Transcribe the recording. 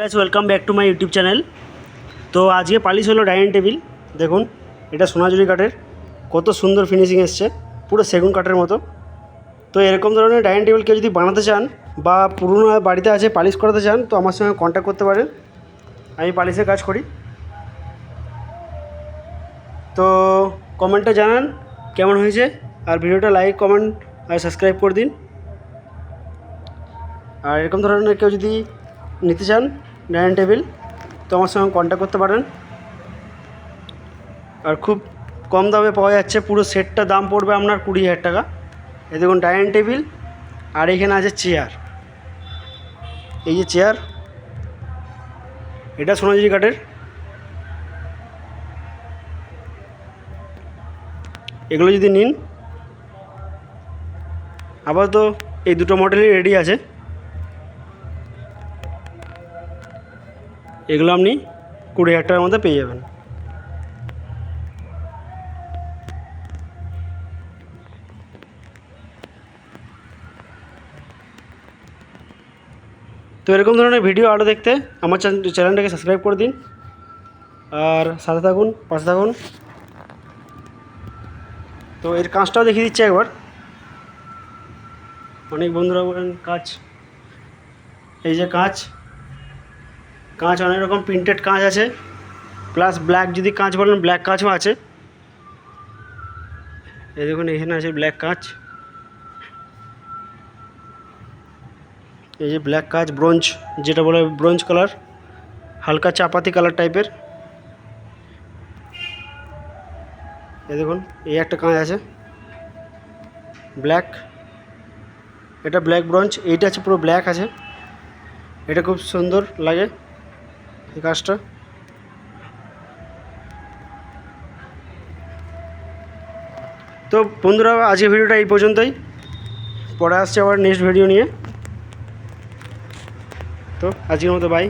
Guys welcome back to my YouTube channel তো আজকে polish হলো ডাইনিং টেবিল। দেখুন, এটা সোনাঝুরি কাঠের। কত সুন্দর ফিনিশিং এসছে। পুরো সেগুন কাঠের মতো। তো এরকম ধরনের ডাইনিং টেবিল কেউ যদি বানাতে চান বা পুরনো বাড়িতে আছে পালিশ করাতে চান, তো আমার সঙ্গে কন্ট্যাক্ট করতে পারেন। আমি পালিশের কাজ করি। তো কমেন্টে জানান, কেমন হয়েছে? আর ভিডিওটা লাইক কমেন্ট আর সাবস্ক্রাইব করে দিন। আর এরকম ধরনের কেউ যদি নিতে চান ডাইনিং টেবিল তো আমার সঙ্গে কন্ট্যাক্ট করতে পারেন। আর খুব কম দামে পাওয়া যাচ্ছে, পুরো সেটটা দাম পড়বে আপনার কুড়ি হাজার টাকা। এ দেখুন, ডাইনিং টেবিল, আর এখানে আছে চেয়ার। এই যে চেয়ার, এটা সোনাঝুরি কাঠের। এগুলো যদি নিন। আপাতত এই দুটো মডেলই রেডি আছে। এগুলো আপনি কুড়ি হাজার টাকার মধ্যে পেয়ে যাবেন। তো এরকম ধরনের ভিডিও আরও দেখতে আমার চ্যান- চ্যানেলটাকে সাবস্ক্রাইব করে দিন। আর সাথে থাকুন, পাশে থাকুন। তো এর কাজটাও দেখিয়ে দিচ্ছি একবার। অনেক বন্ধুরা বলেন, কাজ। এই যে কাঁচ কাঁচ, অনেক রকম প্রিন্টেড কাঁচ আছে। প্লাস ব্ল্যাক যদি কাঁচ বলেন ব্ল্যাক কাঁচও আছে। এই দেখুন, এখানে আছে ব্ল্যাক কাঁচ। এই যে ব্ল্যাক কাঁচ ব্রোঞ্জ যেটা বলে ব্রোঞ্জ কালার হালকা চাপাতি কালার টাইপের এই দেখুন, এই একটা কাঁচ আছে। ব্ল্যাক এটা ব্ল্যাক ব্রঞ্জ এইটা আছে পুরো ব্ল্যাক আছে। এটা খুব সুন্দর লাগে। এই কাজটা? তো বন্ধুরা, আজকের ভিডিওটা এই পর্যন্তই। পরে আসছে আবার নেক্সট ভিডিও নিয়ে। তো, আজকের মতো বাই